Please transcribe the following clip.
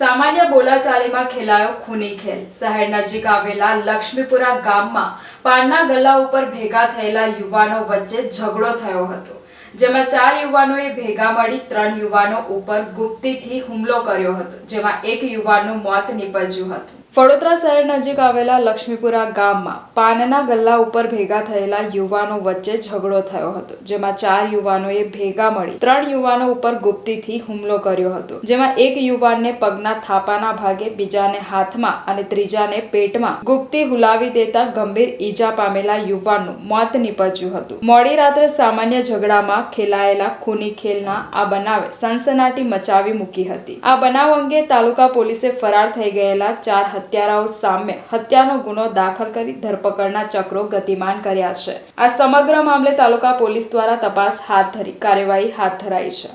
સામાન્ય બોલાચાલીમાં ખેલાયો ખૂની ખેલ. શહેર નજીક આવેલા લક્ષ્મીપુરા ગામમાં પાનના ગલ્લા ઉપર ભેગા થયેલા યુવાનો વચ્ચે ઝઘડો થયો હતો, જેમાં ચાર યુવાનોએ ભેગા મળી ત્રણ યુવાનો ઉપર ગુપ્તીથી હુમલો કર્યો હતો, જેમાં એક યુવાનનું મોત નીપજ્યું હતું. વડોદરા શહેર નજીક આવેલા લક્ષ્મીપુરા ગામમાં પાનના ગલ્લા ઉપર ભેગા થયેલા યુવાનો વચ્ચે ઝઘડો થયો હતો, જેમાં ચાર યુવાનોએ ભેગા મળી ત્રણ યુવાનો ઉપર ગુપ્તીથી હુમલો કર્યો હતો, જેમાં એક યુવાનને પગના થાપાના ભાગે બીજાને હાથમાં અને ત્રીજાને પેટમાં ગુપ્તી હુલાવી દેતા ગંભીર ઈજા પામેલા યુવાનનું મોત નીપજ્યું હતું. મોડી રાત્રે સામાન્ય ઝઘડામાં ખેલાયેલા ખૂની ખેલના આ બનાવે સનસનાટી મચાવી મૂકી હતી. આ બનાવ અંગે તાલુકા પોલીસે ફરાર થઈ ગયેલા ચાર હત્યારાઓ સામે હત્યાનો ગુનો દાખલ કરી ધરપકડના ચક્રો ગતિમાન કર્યા છે. આ સમગ્ર મામલે તાલુકા પોલીસ દ્વારા તપાસ હાથ ધરી, કાર્યવાહી હાથ ધરાઈ છે.